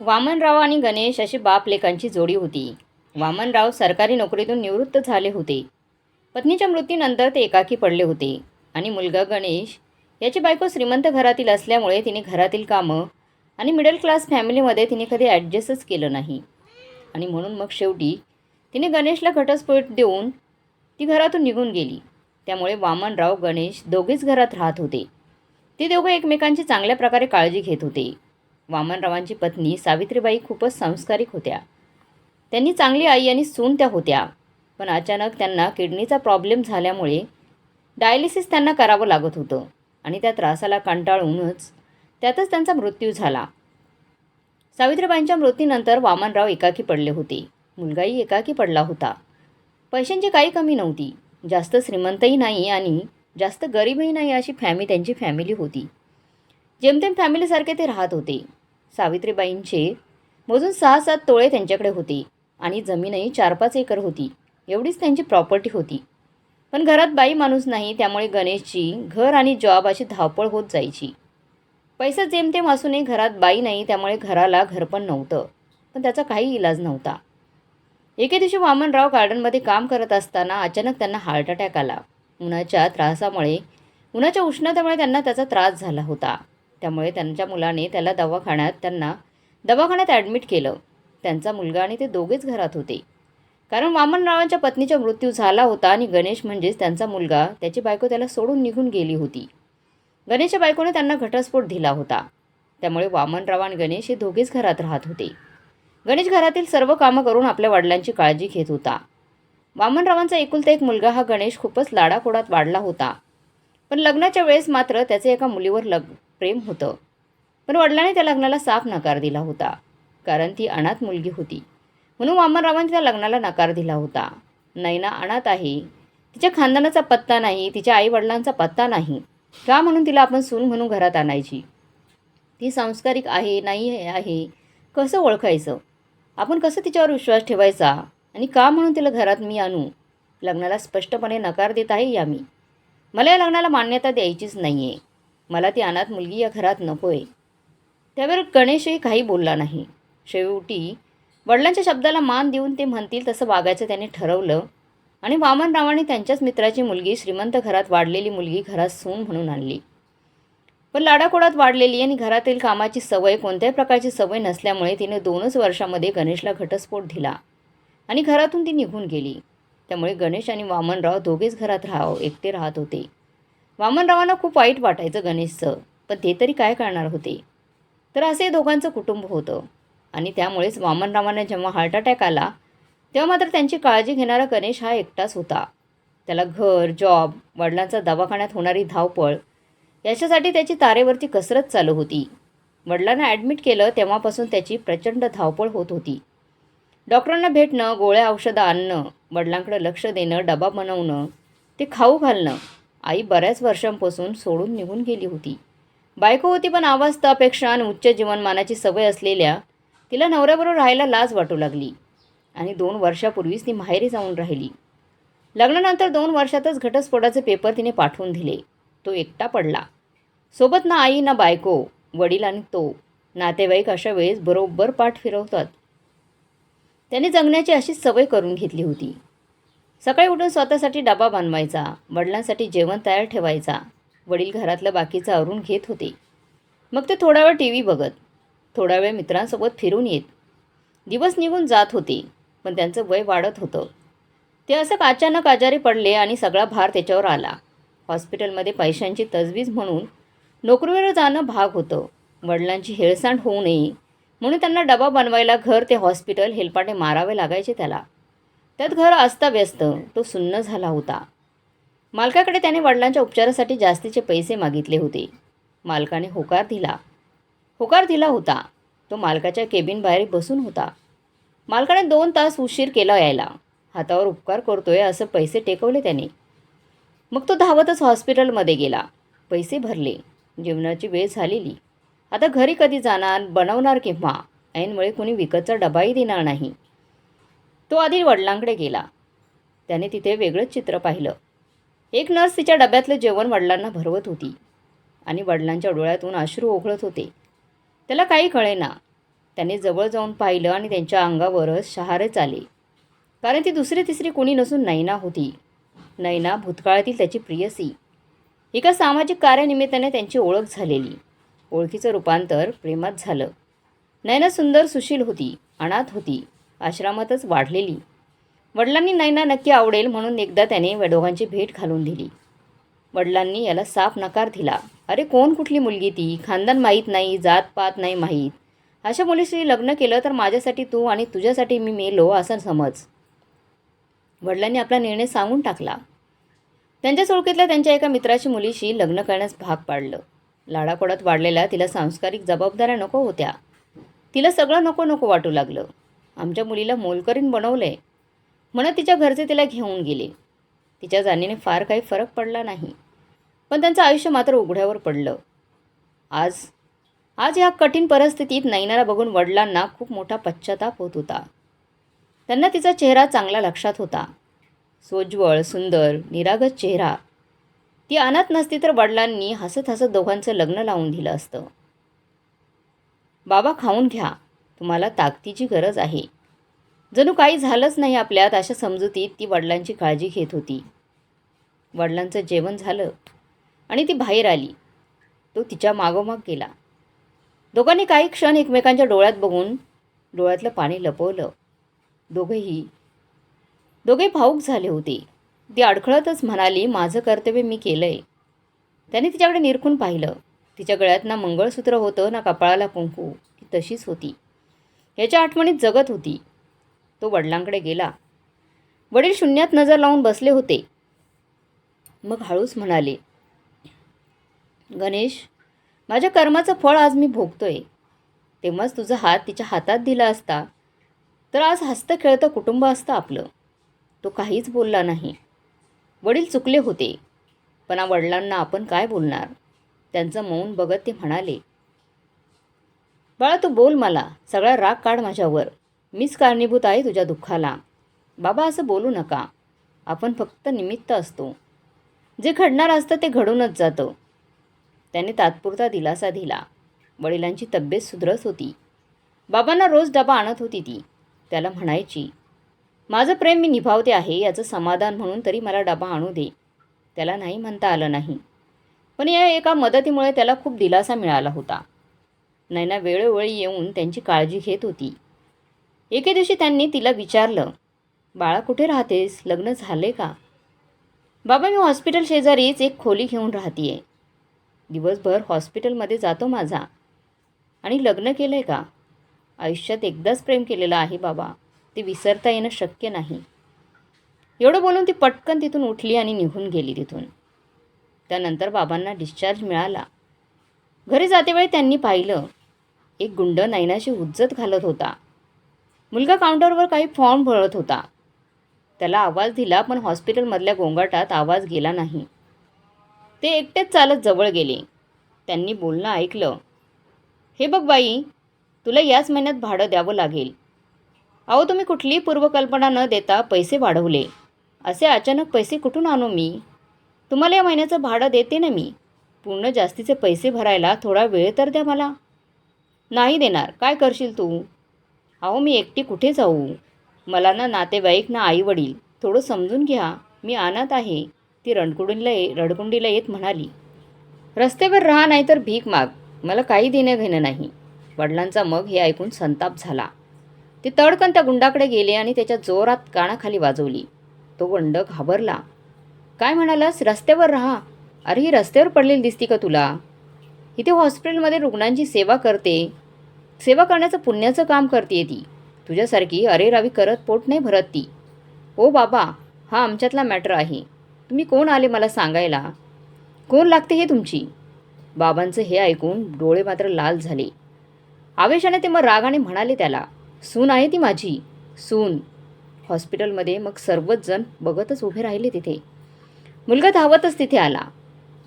वामनराव आणि गणेश अशी बापलेखांची जोडी होती. वामनराव सरकारी नोकरीतून निवृत्त झाले होते. पत्नीच्या मृत्यूनंतर ते एकाकी पडले होते आणि मुलगा गणेश याची बायको श्रीमंत घरातील असल्यामुळे तिने घरातील कामं आणि मिडल क्लास फॅमिलीमध्ये तिने कधी ॲडजस्टच केलं नाही. आणि म्हणून मग शेवटी तिने गणेशला घटस्फोट देऊन ती घरातून निघून गेली. त्यामुळे वामनराव गणेश दोघेच घरात राहत होते. ते दोघं एकमेकांची चांगल्या प्रकारे काळजी घेत होते. वामनरावांची पत्नी सावित्रीबाई खूपच संस्कारिक होत्या. त्यांनी चांगली आई आणि सून त्या होत्या पण अचानक त्यांना किडनीचा प्रॉब्लेम झाल्यामुळे डायलिसिस त्यांना करावं लागत होतं आणि त्या त्रासाला कंटाळूनच त्यातच त्यांचा मृत्यू झाला. सावित्रीबाईंच्या मृत्यूनंतर वामनराव एकाकी पडले होते. मुलगाही एकाकी पडला होता. पैशांची काही कमी नव्हती. जास्त श्रीमंतही नाही आणि जास्त गरीबही नाही अशी फॅमिली त्यांची फॅमिली होती. जेमतेम फॅमिलीसारखे ते राहत होते. सावित्रीबाईंचे. मोजून सहा सात तोळे त्यांच्याकडे होते आणि जमीनही चार पाच एकर होती. एवढीच त्यांची प्रॉपर्टी होती. पण घरात बाई माणूस नाही त्यामुळे गणेशची घर आणि जॉब अशी धावपळ होत जायची. पैसा जेमतेम असूनही घरात बाई नाही त्यामुळे घराला घरपण नव्हतं. पण त्याचा काही इलाज नव्हता. एके दिवशी वामनराव गार्डनमध्ये काम करत असताना अचानक त्यांना हार्ट अटॅक आला. उन्हाच्या त्रासामुळे उन्हाच्या उष्णतेमुळे त्यांना त्याचा त्रास झाला होता. त्यामुळे त्यांच्या मुलाने त्याला दवाखान्यात त्यांना दवाखान्यात ॲडमिट केलं. त्यांचा मुलगा आणि ते दोघेच घरात होते. कारण वामनरावांच्या पत्नीचा मृत्यू झाला होता आणि गणेश म्हणजेच त्यांचा मुलगा त्याची बायको त्याला सोडून निघून गेली होती. गणेशच्या बायकोने त्यांना घटस्फोट दिला होता. त्यामुळे वामनराव आणि गणेश हे दोघेच घरात राहत होते. गणेश घरातील सर्व कामं करून आपल्या वडिलांची काळजी घेत होता. वामनरावांचा एकुलता एक मुलगा हा गणेश खूपच लाडाकोडात वाढला होता. पण लग्नाच्या वेळेस मात्र त्याचे एका मुलीवर लग प्रेम होतं. पण वडिलांनी त्या लग्नाला साफ नकार दिला होता. कारण ती अनाथ मुलगी होती. म्हणून वामनरावांनी त्या लग्नाला नकार दिला होता. नैना अनाथ आहे. तिच्या खानदानाचा पत्ता नाही तिच्या आईवडिलांचा पत्ता नाही. का म्हणून तिला आपण सून म्हणून घरात आणायची? ती सांस्कारिक आहे नाही आहे कसं ओळखायचं? आपण कसं तिच्यावर विश्वास ठेवायचा? आणि का म्हणून तिला घरात मी आणू? लग्नाला स्पष्टपणे नकार देत आहे या मी. मला या लग्नाला मान्यता द्यायचीच नाही आहे मला ती अनाथ मुलगी या घरात नको आहे त्यावर गणेशही काही बोलला नाही. शेवटी वडिलांच्या शब्दाला मान देऊन ते म्हणतील तसं वागायचं त्याने ठरवलं आणि वामनरावाने त्यांच्याच मित्राची मुलगी श्रीमंत घरात वाढलेली मुलगी घरात सून म्हणून आणली. पण लाडाकोडात वाढलेली आणि घरातील कामाची सवय कोणत्याही प्रकारची सवय नसल्यामुळे तिने दोनच वर्षामध्ये गणेशला घटस्फोट दिला आणि घरातून ती निघून गेली. त्यामुळे गणेश आणि वामनराव दोघेच घरात राहाव एकटे राहत होते. वामनरावांना खूप वाईट वाटायचं गणेशचं. पण ते तरी काय करणार होते? तर असे दोघांचं कुटुंब होतं. आणि त्यामुळेच वामनरावांना जेव्हा हार्ट अटॅक आला तेव्हा मात्र त्यांची काळजी घेणारा गणेश हा एकटाच होता. त्याला घर जॉब वडिलांचा दवाखान्यात होणारी धावपळ याच्यासाठी त्याची तारेवरती कसरत चालू होती. वडिलांना ॲडमिट केलं तेव्हापासून त्याची प्रचंड धावपळ होत होती. डॉक्टरांना भेटणं गोळ्या औषधं आणणं वडिलांकडे लक्ष देणं डबा बनवणं ते खाऊ घालणं आई बऱ्याच वर्षांपासून सोडून निघून गेली होती. बायको होती पण आवाज अपेक्षा आणि उच्च जीवनमानाची सवय असलेल्या तिला नवऱ्याबरोबर राहायला लाज वाटू लागली आणि दोन वर्षापूर्वीच ती माहेरी जाऊन राहिली. लग्नानंतर दोन वर्षातच घटस्फोटाचे पेपर तिने पाठवून दिले. तो एकटा पडला. सोबत ना आई ना बायको वडील आणि तो. नातेवाईक अशा वेळेस बरोबर पाठ फिरवतात. त्याने जगण्याची अशीच सवय करून घेतली होती. सकाळी उठून स्वतःसाठी डबा बनवायचा वडिलांसाठी जेवण तयार ठेवायचा वडील घरातलं बाकीचं आवरून घेत होते. मग ते थोडा वेळ टी व्ही बघत थोडा वेळ मित्रांसोबत फिरून येत. दिवस निघून जात होते पण त्यांचं वय वाढत होतं. ते असं अचानक आजारी पडले आणि सगळा भार त्याच्यावर आला. हॉस्पिटलमध्ये पैशांची तजवीज म्हणून नोकरीवर जाणं भाग होतं. वडिलांची हेळसांड होऊ नये म्हणून त्यांना डबा बनवायला घर ते हॉस्पिटल हेलपाटे मारावे लागायचे त्याला. त्यात घर अस्ताव्यस्त. तो सुन्न झाला होता. मालकाकडे त्याने वडिलांच्या उपचारासाठी जास्तीचे पैसे मागितले होते. मालकाने होकार दिला. होकार दिला होता. तो मालकाच्या केबिन बाहेर बसून होता. मालकाने दोन तास उशीर केला यायला. हातावर उपकार करतोय असं पैसे टेकवले त्याने. मग तो धावतच हॉस्पिटलमध्ये गेला. पैसे भरले. जेवणाची वेळ झालेली. आता घरी कधी जाणार बनवणार केव्हा? ऐनमुळे कोणी विकतचा डबाही देणार नाही. तो आधी वडिलांकडे गेला. त्याने तिथे वेगळंच चित्र पाहिलं. एक नर्स तिच्या डब्यातलं जेवण वडिलांना भरवत होती आणि वडिलांच्या डोळ्यातून अश्रू ओघळत होते. त्याला काही कळेना. त्याने जवळ जाऊन पाहिलं आणि त्यांच्या अंगावरच शहारेच आले. कारण ती दुसरी तिसरी कोणी नसून नैना होती. नैना भूतकाळातील त्याची प्रियसी एका सामाजिक कार्यानिमित्ताने त्यांची ओळख झालेली. ओळखीचं रूपांतर प्रेमात झालं. नैना सुंदर सुशील होती अनाथ होती. आश्रमातच वाढलेली. वडिलांनी नैना नक्की आवडेल म्हणून एकदा त्याने दोघांची भेट घालून दिली. वडिलांनी याला साफ नकार दिला. अरे कोण कुठली मुलगी ती? खानदान माहीत नाही जात पात नाही माहीत. अशा मुलीशी लग्न केलं तर माझ्यासाठी तू आणि तुझ्यासाठी मी मेलो असं समज. वडिलांनी आपला निर्णय सांगून टाकला. त्यांच्या ओळखीतल्या त्यांच्या एका मित्राची मुलीशी लग्न करण्यास भाग पाडलं. लाडाकोडात वाढलेल्या तिला सांस्कारिक जबाबदाऱ्या नको होत्या. तिला सगळं नको नको वाटू लागलं. आमच्या मुलीला मोलकरीन बनवलंय. म्हणत तिच्या घरचे तिला घेऊन गेले. तिच्या जाणीने फार काही फरक पडला नाही. पण त्यांचं आयुष्य मात्र उघड्यावर पडलं. आज आज या कठीण परिस्थितीत नैनाला बघून वडिलांना खूप मोठा पश्चाताप होत होता. त्यांना तिचा चेहरा चांगला लक्षात होता. सोज्वळ सुंदर निरागस चेहरा. ती अनाथ नसती तर वडिलांनी हसत हसत दोघांचं लग्न लावून दिलं असतं. बाबा खाऊन घ्या. तुम्हाला ताकदीची गरज आहे. जणू काही झालंच नाही आपल्यात अशा समजुतीत ती वडिलांची काळजी घेत होती. वडिलांचं जेवण झालं आणि ती बाहेर आली. तो तिच्या मागोमाग गेला. दोघांनी काही क्षण एकमेकांच्या डोळ्यात बघून डोळ्यातलं पाणी लपवलं. दोघेही दोघे भाऊक झाले होते. ती अडखळतच म्हणाली माझं कर्तव्य मी केलं आहे त्याने तिच्याकडे निरखून पाहिलं. तिच्या गळ्यात ना मंगळसूत्र होतं ना कपाळाला कुंकू. ती तशीच होती. ह्याच्या आठवणीत जगत होती. तो वडिलांकडे गेला. वडील शून्यात नजर लावून बसले होते. मग हळूच म्हणाले गणेश माझ्या कर्माचं फळ आज मी भोगतोय. तेव्हाच तुझा हात तिच्या हातात दिला असता. तर आज हसतं खेळतं कुटुंब असतं आपलं. तो काहीच बोलला नाही. वडील चुकले होते. पण आ वडिलांना आपण काय बोलणार? त्यांचं मौन बघत ते म्हणाले बाळा तू बोल मला. सगळा राग काढ माझ्यावर. मीच कारणीभूत आहे तुझ्या दुःखाला. बाबा असं बोलू नका. आपण फक्त निमित्त असतो. जे घडणार असतं ते घडूनच जातं. त्याने तात्पुरता दिलासा दिला. वडिलांची तब्येत सुधरत होती. बाबांना रोज डबा आणत होती ती. त्याला म्हणायची माझं प्रेम मी निभावते आहे याचं समाधान म्हणून तरी मला डबा आणू दे. त्याला नाही म्हणता आलं नाही. पण या एका मदतीमुळे त्याला खूप दिलासा मिळाला होता. नैना वेळोवेळी येऊन त्यांची काळजी घेत होती. एके दिवशी त्यांनी तिला विचारलं बाळा कुठे राहतेस? लग्न झाले का? बाबा मी हॉस्पिटल शेजारीच एक खोली घेऊन राहतीये. दिवसभर हॉस्पिटलमध्ये जातो माझा. आणि लग्न केलं आहे का? आयुष्यात एकदाच प्रेम केलेलं आहे बाबा. ते विसरता येणं शक्य नाही. एवढं बोलून ती पटकन तिथून उठली आणि निघून गेली तिथून. त्यानंतर बाबांना डिस्चार्ज मिळाला. घरी जातेवेळी त्यांनी पाहिलं एक गुंड नैनाशी उज्जत घालत होता. मुलगा काउंटरवर काही फॉर्म भरत होता. त्याला आवाज दिला पण हॉस्पिटलमधल्या गोंगाटात आवाज गेला नाही. ते एकटेच चालत जवळ गेले. त्यांनी बोलणं ऐकलं. हे बघ बाई तुला याच महिन्यात भाडं द्यावं लागेल. अहो तुम्ही कुठलीही पूर्वकल्पना न देता पैसे वाढवले. असे अचानक पैसे कुठून आणू मी? तुम्हाला या महिन्याचं भाडं देते ना मी? पूर्ण जास्तीचे पैसे भरायला थोडा वेळ तर द्या मला. नाही देणार. काय करशील तू? अहो मी एकटी कुठे जाऊ? मला ना नातेवाईक ना आईवडील. थोडं समजून घ्या. मी अनाथ आहे. ती रणकुंडीला ये रडकुंडीला येत म्हणाली. रस्त्यावर राहा नाही तर भीक माग. मला काही देणं घेणं नाही. वडिलांचा मग हे ऐकून संताप झाला. ते तडकन त्या गुंडाकडे गेले आणि त्याच्या जोरात कानाखाली वाजवली. तो गुंड घाबरला. काय म्हणालास? रस्त्यावर राहा. अरे ही रस्त्यावर पडलेली दिसती का तुला? इथे हॉस्पिटलमध्ये रुग्णांची सेवा करते. सेवा करण्याचं पुण्याचं काम करते ती. तुझ्यासारखी अरे रावी करत पोट नाही भरत ती. ओ बाबा हा आमच्यातला मॅटर आहे. तुम्ही कोण आले मला सांगायला? कोण लागते हे तुमची? बाबांचं हे ऐकून डोळे मात्र लाल झाले. आवेशाने ते मग रागाने म्हणाले त्याला सून आहे ती माझी. सून. हॉस्पिटलमध्ये मग सर्वच जण बघतच उभे राहिले तिथे. मुलगा धावतच तिथे आला.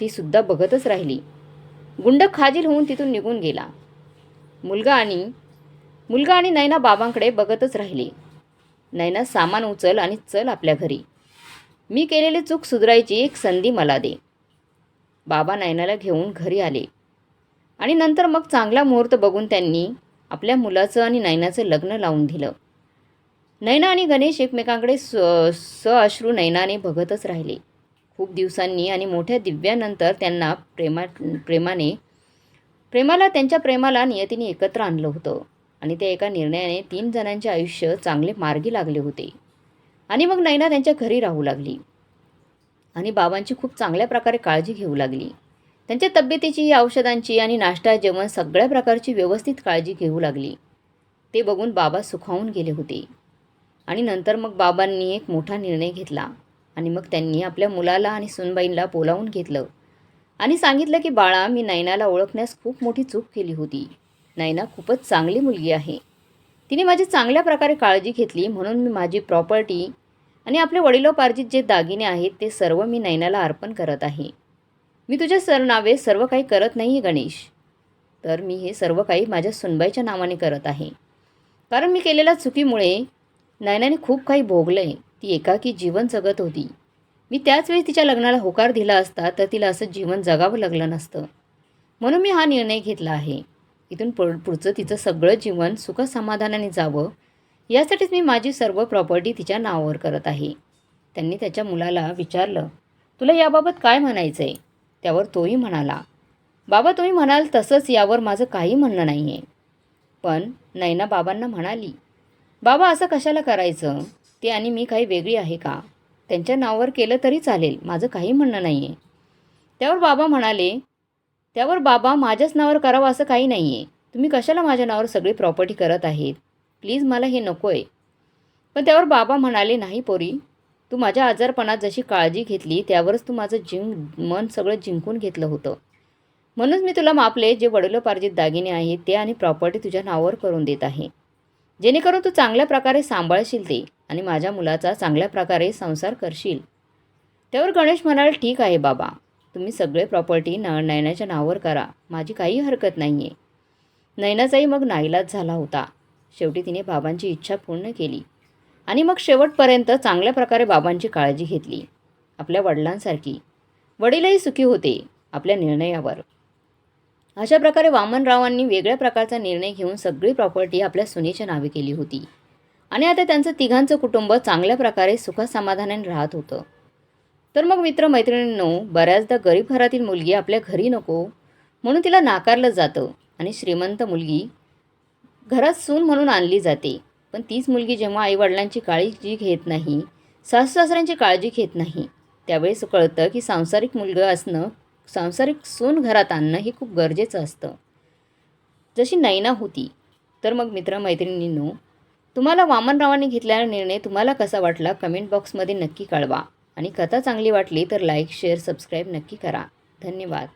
ती सुद्धा बघतच राहिली. गुंड खाजील होऊन तिथून निघून गेला. मुलगा आणि मुलगा आणि नैना बाबांकडे बघतच राहिले. नैना सामान उचल आणि चल आपल्या घरी. मी केलेली चूक सुधारायची एक संधी मला दे. बाबा नैनाला घेऊन घरी आले. आणि नंतर मग चांगला मुहूर्त बघून त्यांनी आपल्या मुलाचं आणि नैनाचं लग्न लावून दिलं. नैना आणि गणेश एकमेकांकडे स स अश्रू नैनाने बघतच राहिले. खूप दिवसांनी आणि मोठ्या दिव्यानंतर त्यांना प्रेमा प्रेमाने प्रेमाला त्यांच्या प्रेमाला नियतीने एकत्र आणलं होतं. आणि त्या एका निर्णयाने तीन जणांचे आयुष्य चांगले मार्गी लागले होते. आणि मग नैना त्यांच्या घरी राहू लागली. आणि बाबांची खूप चांगल्या प्रकारे काळजी घेऊ लागली. त्यांच्या तब्येतीची औषधांची आणि नाश्ता जेवण सगळ्या प्रकारची व्यवस्थित काळजी घेऊ लागली. ते बघून बाबा सुखावून गेले होते. आणि नंतर मग बाबांनी एक मोठा निर्णय घेतला. आणि मग त्यांनी आपल्या मुलाला आणि सुनबाईंना बोलावून घेतलं. आणि सांगितलं की बाळा मी नैनाला ओळखण्यास खूप मोठी चूक केली होती. नैना खूपच चांगली मुलगी आहे. तिने माझी चांगल्या प्रकारे काळजी घेतली म्हणून मी माझी प्रॉपर्टी आणि आपले वडिलोपार्जित जे दागिने आहेत ते सर्व मी नैनाला अर्पण करत आहे. मी तुझ्या सरनावे सर्व काही करत नाही गणेश. तर मी हे सर्व काही माझ्या सुनबाईच्या नावाने करत आहे. कारण मी केलेल्या चुकीमुळे नैनाने खूप काही भोगलं आहे ती एकाकी जीवन जगत होती. मी त्याचवेळी तिच्या लग्नाला होकार दिला असता तर तिला असं जीवन जगावं लागलं नसतं. म्हणून मी हा निर्णय घेतला आहे. इथून पुढ पुढचं तिचं सगळं जीवन सुखसमाधानाने जावं यासाठीच मी माझी सर्व प्रॉपर्टी तिच्या नावावर करत आहे. त्यांनी त्याच्या मुलाला विचारलं तुला याबाबत काय म्हणायचं आहे त्यावर तोही म्हणाला बाबा तुम्ही म्हणाल तसंच यावर माझं काही म्हणणं नाही आहे पण नैना बाबांना म्हणाली बाबा असं कशाला करायचं? ते आणि मी काही वेगळी आहे का? त्यांच्या नावावर केलं तरी चालेल माझं काही म्हणणं नाही आहे त्यावर बाबा म्हणाले त्यावर बाबा माझ्याच नावावर करावं असं काही नाही आहे तुम्ही कशाला माझ्या नावावर सगळी प्रॉपर्टी करत आहेत? प्लीज मला हे नको आहे पण त्यावर बाबा म्हणाले नाही पोरी तू माझ्या आजारपणात जशी काळजी घेतली त्यावरच तू माझं जिंक मन सगळं जिंकून घेतलं होतं. म्हणूनच मी तुला मापले जे वडिलोपार्जित दागिने आहेत ते आणि प्रॉपर्टी तुझ्या नावावर करून देत आहे. जेणेकरून तू चांगल्या प्रकारे सांभाळशील ते. आणि माझ्या मुलाचा चांगल्या प्रकारे संसार करशील. त्यावर गणेश म्हणाल ठीक आहे बाबा. तुम्ही सगळे प्रॉपर्टी न नयनाच्या नावावर करा. माझी काही हरकत नाही आहे नयनाचाही मग नाईलाज झाला होता. शेवटी तिने बाबांची इच्छा पूर्ण केली. आणि मग शेवटपर्यंत चांगल्या प्रकारे बाबांची काळजी घेतली. आपल्या वडिलांसारखी. वडीलही सुखी होते आपल्या निर्णयावर. अशा प्रकारे वामनरावांनी वेगळ्या प्रकारचा निर्णय घेऊन सगळी प्रॉपर्टी आपल्या सुनेच्या नावे केली होती. आणि आता त्यांचं तिघांचं कुटुंब चांगल्या प्रकारे सुखसमाधानाने राहत होतं. तर मग मित्र मैत्रिणींनो बऱ्याचदा गरीब घरातील मुलगी आपल्या घरी नको म्हणून तिला नाकारलं जातं आणि श्रीमंत मुलगी घरात सून म्हणून आणली जाते. पण तीच मुलगी जेव्हा आईवडिलांची काळजी घेत नाही सासू सासऱ्यांची काळजी घेत नाही त्यावेळेस कळतं की सांसारिक मुलगा असणं सांसारिक सून घरात आणणं हे खूप गरजेचं असतं. जशी नैना होती तर मग मित्रमैत्रिणींनो तुम्हाला वामनरावांनी घेतलेला निर्णय तुम्हाला कसा वाटला कमेंट बॉक्समध्ये नक्की कळवा. आणि कथा चांगली वाटली तर लाईक शेअर सबस्क्राईब नक्की करा. धन्यवाद.